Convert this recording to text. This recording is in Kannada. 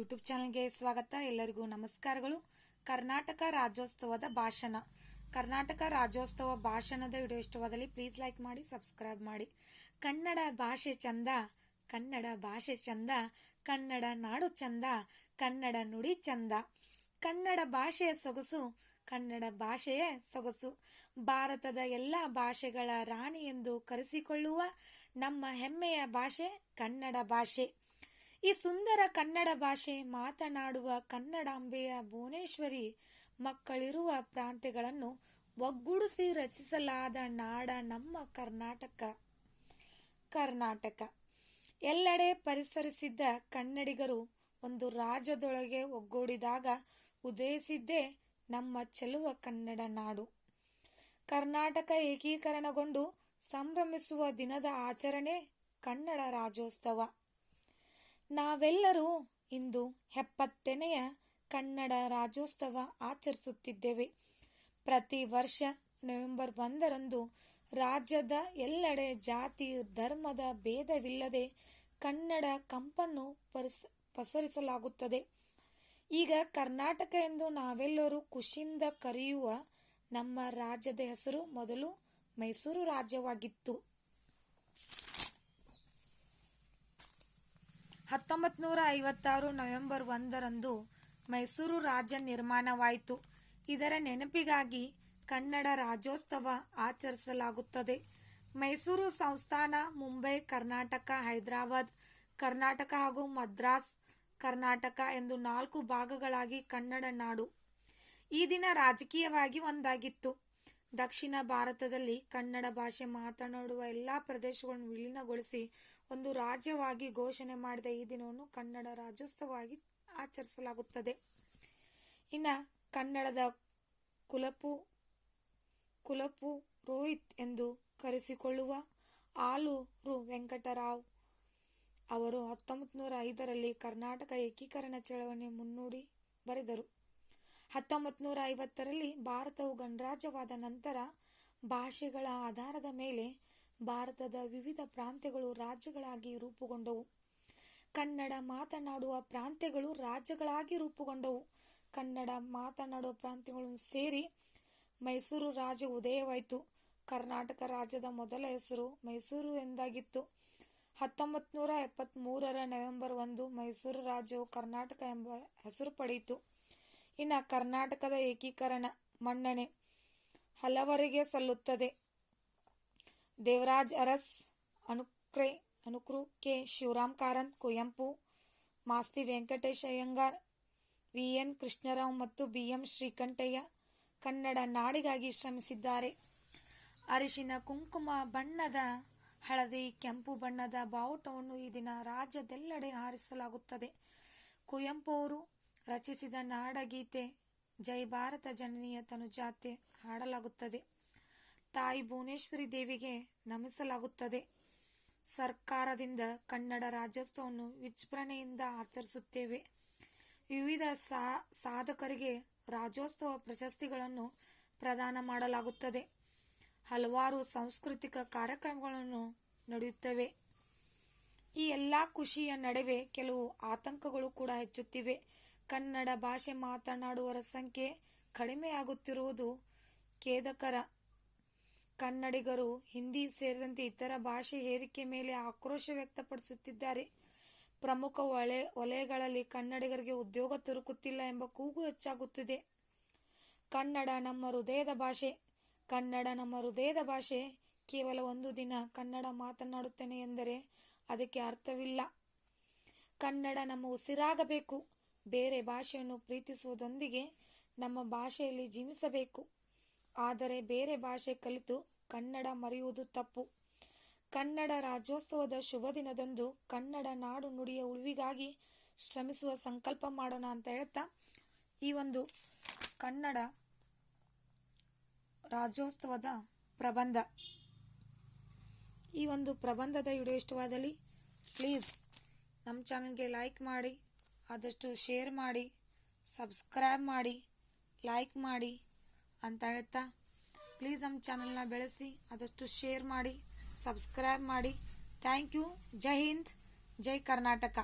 ಯೂಟ್ಯೂಬ್ ಚಾನಲ್ಗೆ ಸ್ವಾಗತ. ಎಲ್ಲರಿಗೂ ನಮಸ್ಕಾರಗಳು. ಕರ್ನಾಟಕ ರಾಜ್ಯೋತ್ಸವದ ಭಾಷಣ. ಕರ್ನಾಟಕ ರಾಜ್ಯೋತ್ಸವ ಭಾಷಣದ ವಿಡಿಯೋ ಇಷ್ಟವಾದಲ್ಲಿ ಪ್ಲೀಸ್ ಲೈಕ್ ಮಾಡಿ ಸಬ್ಸ್ಕ್ರೈಬ್ ಮಾಡಿ. ಕನ್ನಡ ಭಾಷೆ ಚಂದ, ಕನ್ನಡ ಭಾಷೆ ಚಂದ, ಕನ್ನಡ ನಾಡು ಚಂದ, ಕನ್ನಡ ನುಡಿ ಚಂದ. ಕನ್ನಡ ಭಾಷೆಯ ಸೊಗಸು, ಕನ್ನಡ ಭಾಷೆಯೇ ಸೊಗಸು. ಭಾರತದ ಎಲ್ಲ ಭಾಷೆಗಳ ರಾಣಿ ಎಂದು ಕರೆಸಿಕೊಳ್ಳುವ ನಮ್ಮ ಹೆಮ್ಮೆಯ ಭಾಷೆ ಕನ್ನಡ ಭಾಷೆ. ಈ ಸುಂದರ ಕನ್ನಡ ಭಾಷೆ ಮಾತನಾಡುವ ಕನ್ನಡಾಂಬೆಯ ಭುವನೇಶ್ವರಿ ಮಕ್ಕಳಿರುವ ಪ್ರಾಂತ್ಯಗಳನ್ನು ಒಗ್ಗೂಡಿಸಿ ರಚಿಸಲಾದ ನಾಡ ನಮ್ಮ ಕರ್ನಾಟಕ. ಕರ್ನಾಟಕ. ಎಲ್ಲೆಡೆ ಪರಿಸರಿಸಿದ್ದ ಕನ್ನಡಿಗರು ಒಂದು ರಾಜ್ಯದೊಳಗೆ ಒಗ್ಗೂಡಿದಾಗ ಉದಯಿಸಿದ್ದೇ ನಮ್ಮ ಚೆಲುವ ಕನ್ನಡ ನಾಡು. ಕರ್ನಾಟಕ ಏಕೀಕರಣಗೊಂಡು ಸಂಭ್ರಮಿಸುವ ದಿನದ ಆಚರಣೆ ಕನ್ನಡ ರಾಜ್ಯೋತ್ಸವ. ನಾವೆಲ್ಲರೂ ಇಂದು ಎಪ್ಪತ್ತನೆಯ ಕನ್ನಡ ರಾಜ್ಯೋತ್ಸವ ಆಚರಿಸುತ್ತಿದ್ದೇವೆ. ಪ್ರತಿ ವರ್ಷ ನವೆಂಬರ್ ಒಂದರಂದು ರಾಜ್ಯದ ಎಲ್ಲೆಡೆ ಜಾತಿ, ಧರ್ಮದ ಭೇದವಿಲ್ಲದೆ ಕನ್ನಡ ಕಂಪನ್ನು ಪರಿಸ, ಪಸರಿಸಲಾಗುತ್ತದೆ. ಈಗ ಕರ್ನಾಟಕ ಎಂದು ನಾವೆಲ್ಲರೂ ಖುಷಿಯಿಂದ ಕರೆಯುವ ನಮ್ಮ ರಾಜ್ಯದ ಹೆಸರು ಮೊದಲು ಮೈಸೂರು ರಾಜ್ಯವಾಗಿತ್ತು. ಹತ್ತೊಂಬತ್ತು ನೂರ ಐವತ್ತಾರು ನವೆಂಬರ್ ಒಂದರಂದು ಮೈಸೂರು ರಾಜ್ಯ ನಿರ್ಮಾಣವಾಯಿತು. ಇದರ ನೆನಪಿಗಾಗಿ ಕನ್ನಡ ರಾಜ್ಯೋತ್ಸವ ಆಚರಿಸಲಾಗುತ್ತದೆ. ಮೈಸೂರು ಸಂಸ್ಥಾನ, ಮುಂಬೈ, ಕರ್ನಾಟಕ, ಹೈದರಾಬಾದ್, ಕರ್ನಾಟಕ ಹಾಗೂ ಮದ್ರಾಸ್, ಕರ್ನಾಟಕ ಎಂದು ನಾಲ್ಕು ಭಾಗಗಳಾಗಿ ಕನ್ನಡ ನಾಡು. ಈ ದಿನ ರಾಜಕೀಯವಾಗಿ ಒಂದಾಗಿತ್ತು. ದಕ್ಷಿಣ ಭಾರತದಲ್ಲಿ ಕನ್ನಡ ಭಾಷೆ ಮಾತನಾಡುವ ಎಲ್ಲ ಪ್ರದೇಶಗಳನ್ನು ವಿಲೀನಗೊಳಿಸಿ ಒಂದು ರಾಜ್ಯವಾಗಿ ಘೋಷಣೆ ಮಾಡಿದ ಈ ದಿನವನ್ನು ಕನ್ನಡ ರಾಜ್ಯೋತ್ಸವವಾಗಿ ಆಚರಿಸಲಾಗುತ್ತದೆ. ಇನ್ನು ಕನ್ನಡದ ಕುಲಪು ಕುಲಪು ರೋಹಿತ್ ಎಂದು ಕರೆಸಿಕೊಳ್ಳುವ ಆಲೂರು ವೆಂಕಟರಾವ್ ಅವರು ಹತ್ತೊಂಬತ್ತು ನೂರ ಐದರಲ್ಲಿ ಕರ್ನಾಟಕ ಏಕೀಕರಣ ಚಳವಳಿ ಮುನ್ನುಡಿ ಬರೆದರು. ಹತ್ತೊಂಬತ್ತು ನೂರ ಐವತ್ತರಲ್ಲಿ ಭಾರತವು ಗಣರಾಜ್ಯವಾದ ನಂತರ ಭಾಷೆಗಳ ಆಧಾರದ ಮೇಲೆ ಭಾರತದ ವಿವಿಧ ಪ್ರಾಂತ್ಯಗಳು ರಾಜ್ಯಗಳಾಗಿ ರೂಪುಗೊಂಡವು. ಕನ್ನಡ ಮಾತನಾಡುವ ಪ್ರಾಂತ್ಯಗಳು ರಾಜ್ಯಗಳಾಗಿ ರೂಪುಗೊಂಡವು. ಕನ್ನಡ ಮಾತನಾಡುವ ಪ್ರಾಂತ್ಯಗಳು ಸೇರಿ ಮೈಸೂರು ರಾಜ್ಯ ಉದಯವಾಯಿತು. ಕರ್ನಾಟಕ ರಾಜ್ಯದ ಮೊದಲ ಹೆಸರು ಮೈಸೂರು ಎಂದಾಗಿತ್ತು. ಹತ್ತೊಂಬತ್ತು ನೂರ ಎಪ್ಪತ್ತ್ಮೂರರ ನವೆಂಬರ್ ಒಂದು ಮೈಸೂರು ರಾಜ್ಯವು ಕರ್ನಾಟಕ ಎಂಬ ಹೆಸರು ಪಡೆಯಿತು. ಇನ್ನು ಕರ್ನಾಟಕದ ಏಕೀಕರಣ ಮನ್ನಣೆ ಹಲವರಿಗೆ ಸಲ್ಲುತ್ತದೆ. ದೇವರಾಜ್ ಅರಸ್, ಅನುಕ್ರೆ ಅನುಕ್ರು K Shivaram Karanth, Kuvempu, Masti Venkatesh Iyengar V N Krishnarao ಮತ್ತು ಬಿ ಎಂ ಶ್ರೀಕಂಠಯ್ಯ ಕನ್ನಡ ನಾಡಿಗಾಗಿ ಶ್ರಮಿಸಿದ್ದಾರೆ. ಅರಿಶಿನ ಕುಂಕುಮ ಬಣ್ಣದ ಹಳದಿ, ಕೆಂಪು ಬಣ್ಣದ ಬಾವುಟವನ್ನು ಈ ದಿನ ರಾಜ್ಯದೆಲ್ಲೆಡೆ ಹಾರಿಸಲಾಗುತ್ತದೆ. ಕುವೆಂಪು ಅವರು ರಚಿಸಿದ ನಾಡಗೀತೆ ಜೈ ಭಾರತ ಜನನೀಯ ತನುಜಾತೆ ಹಾಡಲಾಗುತ್ತದೆ. ತಾಯಿ ಭುವನೇಶ್ವರಿ ದೇವಿಗೆ ನಮಿಸಲಾಗುತ್ತದೆ. ಸರ್ಕಾರದಿಂದ ಕನ್ನಡ ರಾಜ್ಯೋತ್ಸವವನ್ನು ವಿಜೃಂಭಣೆಯಿಂದ ಆಚರಿಸುತ್ತೇವೆ. ವಿವಿಧ ಸಾ, ಸಾಧಕರಿಗೆ ರಾಜ್ಯೋತ್ಸವ ಪ್ರಶಸ್ತಿಗಳನ್ನು ಪ್ರದಾನ ಮಾಡಲಾಗುತ್ತದೆ. ಹಲವಾರು ಸಾಂಸ್ಕೃತಿಕ ಕಾರ್ಯಕ್ರಮಗಳನ್ನು ನಡೆಯುತ್ತವೆ. ಈ ಎಲ್ಲ ಖುಷಿಯ ನಡುವೆ ಕೆಲವು ಆತಂಕಗಳು ಕೂಡ ಹೆಚ್ಚುತ್ತಿವೆ. ಕನ್ನಡ ಭಾಷೆ ಮಾತನಾಡುವರ ಸಂಖ್ಯೆ ಕಡಿಮೆಯಾಗುತ್ತಿರುವುದು ಖೇದಕರ ಕನ್ನಡಿಗರು, ಹಿಂದಿ ಸೇರಿದಂತೆ ಇತರ ಭಾಷೆ ಹೇರಿಕೆ ಮೇಲೆ ಆಕ್ರೋಶ ವ್ಯಕ್ತಪಡಿಸುತ್ತಿದ್ದಾರೆ. ಪ್ರಮುಖ ವಲಯ ವಲಯಗಳಲ್ಲಿ ಕನ್ನಡಿಗರಿಗೆ ಉದ್ಯೋಗ ದೊರಕುತ್ತಿಲ್ಲ ಎಂಬ ಕೂಗು ಹೆಚ್ಚಾಗುತ್ತಿದೆ. ಕನ್ನಡ ನಮ್ಮ ಹೃದಯದ ಭಾಷೆ. ಕನ್ನಡ ನಮ್ಮ ಹೃದಯದ ಭಾಷೆ. ಕೇವಲ ಒಂದು ದಿನ ಕನ್ನಡ ಮಾತನಾಡುತ್ತೇನೆ ಎಂದರೆ ಅದಕ್ಕೆ ಅರ್ಥವಿಲ್ಲ. ಕನ್ನಡ ನಮ್ಮ ಉಸಿರಾಗಬೇಕು. ಬೇರೆ ಭಾಷೆಯನ್ನು ಪ್ರೀತಿಸುವುದೊಂದಿಗೆ ನಮ್ಮ ಭಾಷೆಯಲ್ಲಿ ಜೀವಿಸಬೇಕು. ಆದರೆ ಬೇರೆ ಭಾಷೆ ಕಲಿತು ಕನ್ನಡ ಮರೆಯುವುದು ತಪ್ಪು. ಕನ್ನಡ ರಾಜ್ಯೋತ್ಸವದ ಶುಭ ದಿನದಂದು ಕನ್ನಡ ನಾಡು ನುಡಿಯ ಉಳಿವಿಗಾಗಿ ಶ್ರಮಿಸುವ ಸಂಕಲ್ಪ ಮಾಡೋಣ ಅಂತ ಹೇಳ್ತಾ ಈ ಒಂದು ಕನ್ನಡ ರಾಜ್ಯೋತ್ಸವದ ಪ್ರಬಂಧ. ಈ ಒಂದು ಪ್ರಬಂಧದ ವಿಡಿಯೋ ಇಷ್ಟವಾದಲ್ಲಿ ಪ್ಲೀಸ್ ನಮ್ಮ ಚಾನಲ್ಗೆ ಲೈಕ್ ಮಾಡಿ, ಆದಷ್ಟು ಶೇರ್ ಮಾಡಿ, ಸಬ್ಸ್ಕ್ರೈಬ್ ಮಾಡಿ, ಲೈಕ್ ಮಾಡಿ. ಅಂತ ಹೇಳ್ತಾ ಪ್ಲೀಸ್ ನಮ್ಮ ಚಾನಲ್ನ ಬೆಳೆಸಿ, ಆದಷ್ಟು ಶೇರ್ ಮಾಡಿ ಸಬ್ಸ್ಕ್ರೈಬ್ ಮಾಡಿ. Thank you Jai Hind Jai Karnataka